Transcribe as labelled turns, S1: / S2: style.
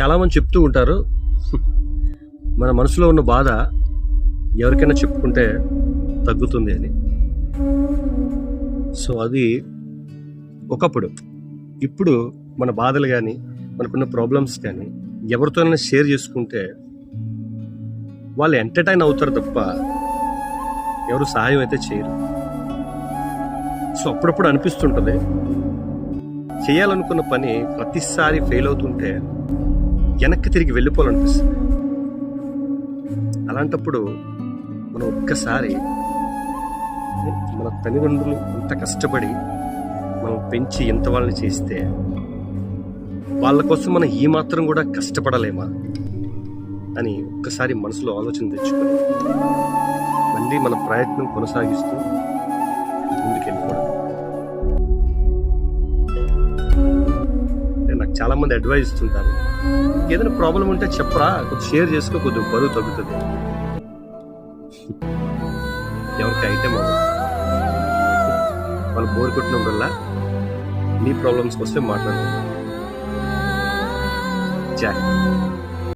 S1: చాలామంది చెప్తూ ఉంటారు. మన మనసులో ఉన్న బాధ ఎవరికైనా చెప్పుకుంటే తగ్గుతుంది అని. సో అది ఒకప్పుడు. ఇప్పుడు మన బాధలు కానీ మనకున్న ప్రాబ్లమ్స్ కానీ ఎవరితోనైనా షేర్ చేసుకుంటే వాళ్ళు ఎంటర్టైన్ అవుతారు తప్ప ఎవరు సహాయం అయితే చేయరు. సో అప్పుడప్పుడు అనిపిస్తుంటుంది. చేయాలనుకున్న పని ప్రతిసారి ఫెయిల్ అవుతుంటే వెనక్కి తిరిగి వెళ్ళిపోవాలనిపిస్తుంది. అలాంటప్పుడు మనం ఒక్కసారి మన తల్లిదండ్రులు ఇంత కష్టపడి మనం పెంచి ఎంత వాళ్ళని చేస్తే వాళ్ళ కోసం మనం ఈ మాత్రం కూడా కష్టపడలేమా అని ఒక్కసారి మనసులో ఆలోచన తెచ్చుకొని మళ్ళీ మన ప్రయత్నం కొనసాగిస్తూ ముందుకెళ్ళిపోవడం. నేను నాకు చాలామంది అడ్వైజ్ ఇస్తుంటారు. ఏదైనా ప్రాబ్లం ఉంటే చెప్పరా? కొద్ది షేర్ చేసుకో కొద్దిగా బరువు తగ్గుతుంది. ఎవరికి ఐటమ్ వాళ్ళు బోర్ కొట్టినప్పుడల్లా నీ ప్రాబ్లమ్స్ వస్తే మాట్లాడుతుంది జాయ్